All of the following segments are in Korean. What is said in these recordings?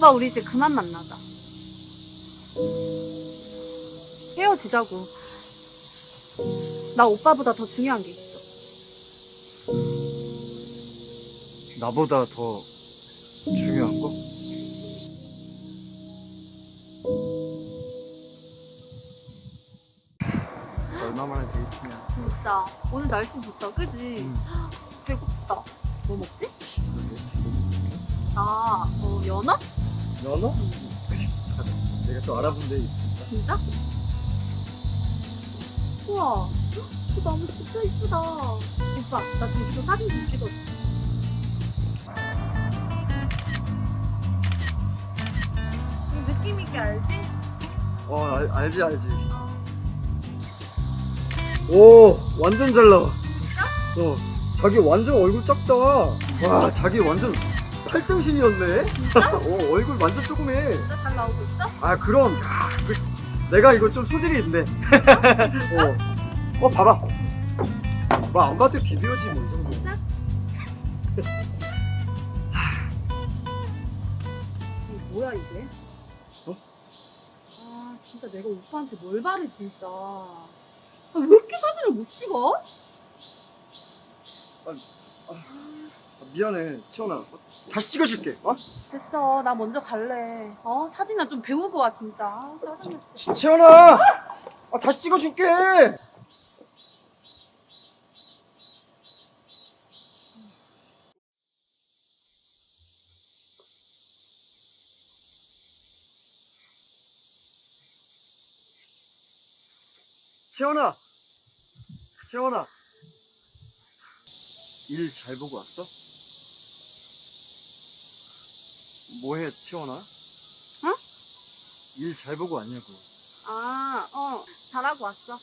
오빠 우리 이제 그만 만나자. 헤어지자고. 나 오빠보다 더 중요한 게 있어. 나보다 더 중요한 거? 얼마 만에 데이트냐? 진짜 오늘 날씨 좋다, 그지? 응. 배고프다. 뭐 먹지? 나 어, 연어? 연어? 내가 또 알아본 데 있으니까. 진짜? 우와, 저 나무 진짜 이쁘다. 오빠, 나 저기서 사진 좀 찍어줘. 이 느낌 있게 알지? 어, 알, 알지, 알지. 오, 완전 잘 나와. 어, 자기 완전 얼굴 작다. 와, 자기 완전 팔등신이었네. 어, 얼굴 완전 조그매. 잘 나오고 있어? 아, 그럼. 야, 그, 내가 이거 좀 소질이 있네. 어, 어, 봐봐. 뭐, 안 봐도 비디오지, 뭐, 이 정도. 진짜? 이게 뭐야 이게? 어? 아 진짜 내가 오빠한테 뭘 바래 진짜. 아, 왜 이렇게 사진을 못 찍어? 아, 미안해, 채원아. 어, 다시 찍어줄게. 어? 됐어 나 먼저 갈래. 어 사진이나 좀 배우고 와 진짜. 아, 짜증났어. 치- 채원아! 아, 다시 찍어줄게! 채원아! 채원아! 일 잘 보고 왔어? 뭐해, 채원아? 응? 일 잘 보고 왔냐고. 아, 어, 잘하고 왔어.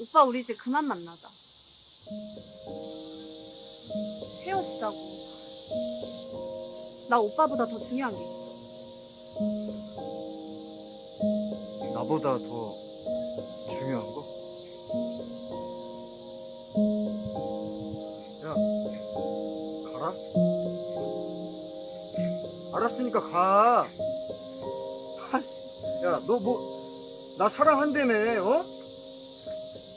오빠, 우리 이제 그만 만나자. 헤어지자고. 나 오빠보다 더 중요한 게 있어. 나보다 더 중요한 거? 가라? 알았으니까 가. 하, 야, 너 뭐, 나 사랑한다며, 어?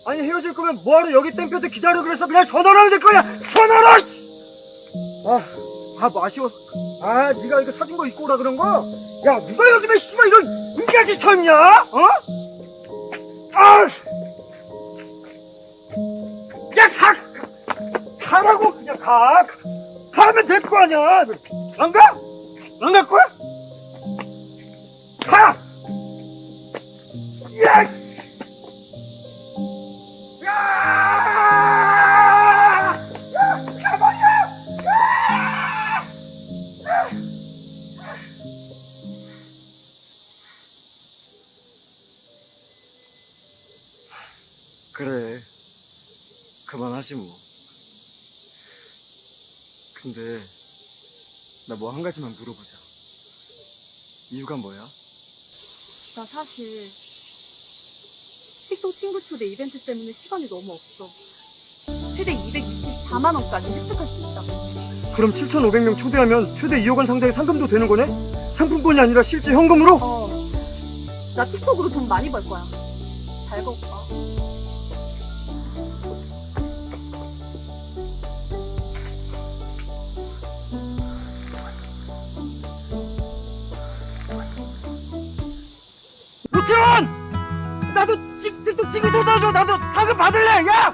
아니, 헤어질 거면 뭐하러 여기 땡볕에 기다려 그래서 그냥 전화를 하면 될 거야! 전화를! 아, 아, 뭐 아쉬웠어. 아, 네가 이거 사준 거 입고 오라 그런 거? 야, 누가 요즘에 씨발 이런 인간이 쳤냐? 어? 아! 야, 가! 가라고, 그냥 가! 가면 될 거 아니야! 안 가? 안 갈 거야? 가! 야! 씨! 야! 야! 가버려! 그래. 그만하지 뭐. 근데 나 뭐 한 가지만 물어보자. 이유가 뭐야? 나 사실, 틱톡 친구 초대 이벤트 때문에 시간이 너무 없어. 최대 224만 원까지 획득할 수 있다고. 그럼 7,500명 초대하면 최대 2억 원 상당의 상금도 되는 거네? 상품권이 아니라 실제 현금으로? 어, 나 틱톡으로 돈 많이 벌 거야. 잘 봐, 오빠. 나도 쏟아줘! 나도 상금 받을래! 야!